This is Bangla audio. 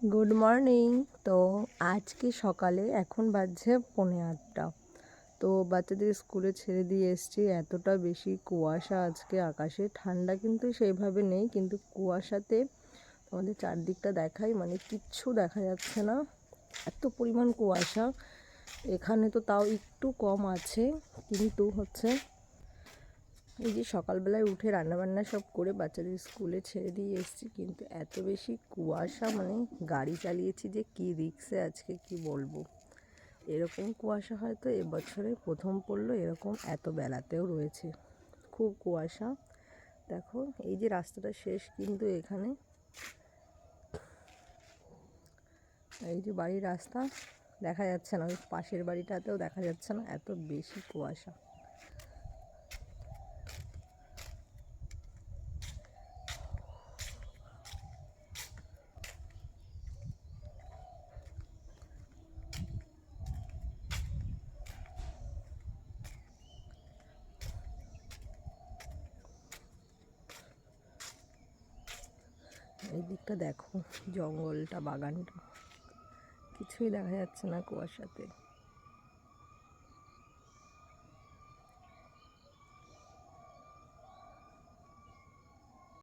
গুড মর্নিং তো আজকে সকালে এখন বাজছে পৌনে আটটা। তো বাচ্চাদের স্কুলে ছেড়ে দিয়ে এসছি। এতটা বেশি কুয়াশা আজকে আকাশে। ঠান্ডা কিন্তু সেইভাবে নেই, কিন্তু কুয়াশাতে আমাদের চারদিকটা দেখাই মানে কিচ্ছু দেখা যাচ্ছে না। এত পরিমাণ কুয়াশা। এখানে তো তাও একটু কম আছে, কিন্তু হচ্ছে এই যে সকালবেলায় উঠে রান্নাবান্না সব করে বাচ্চাদের স্কুলে ছেড়ে দিয়ে এসেছি, কিন্তু এত বেশি কুয়াশা মানে গাড়ি চালিয়েছি যে কি রিক্সে আজকে কি বলব? এরকম কুয়াশা হয়তো এবছরে প্রথম পড়ল, এরকম এত বেলাতেও রয়েছে। খুব কুয়াশা। দেখো, এই যে রাস্তাটা শেষ কিন্তু এখানে। এই যে বাড়ির রাস্তা, দেখা যাচ্ছে না, ওই পাশের বাড়িটাতেও দেখা যাচ্ছে না, এত বেশি কুয়াশা। এই দিকটা দেখো জঙ্গলটা বাগানটা। কিছুই দেখা যাচ্ছে না কুয়াশাতে।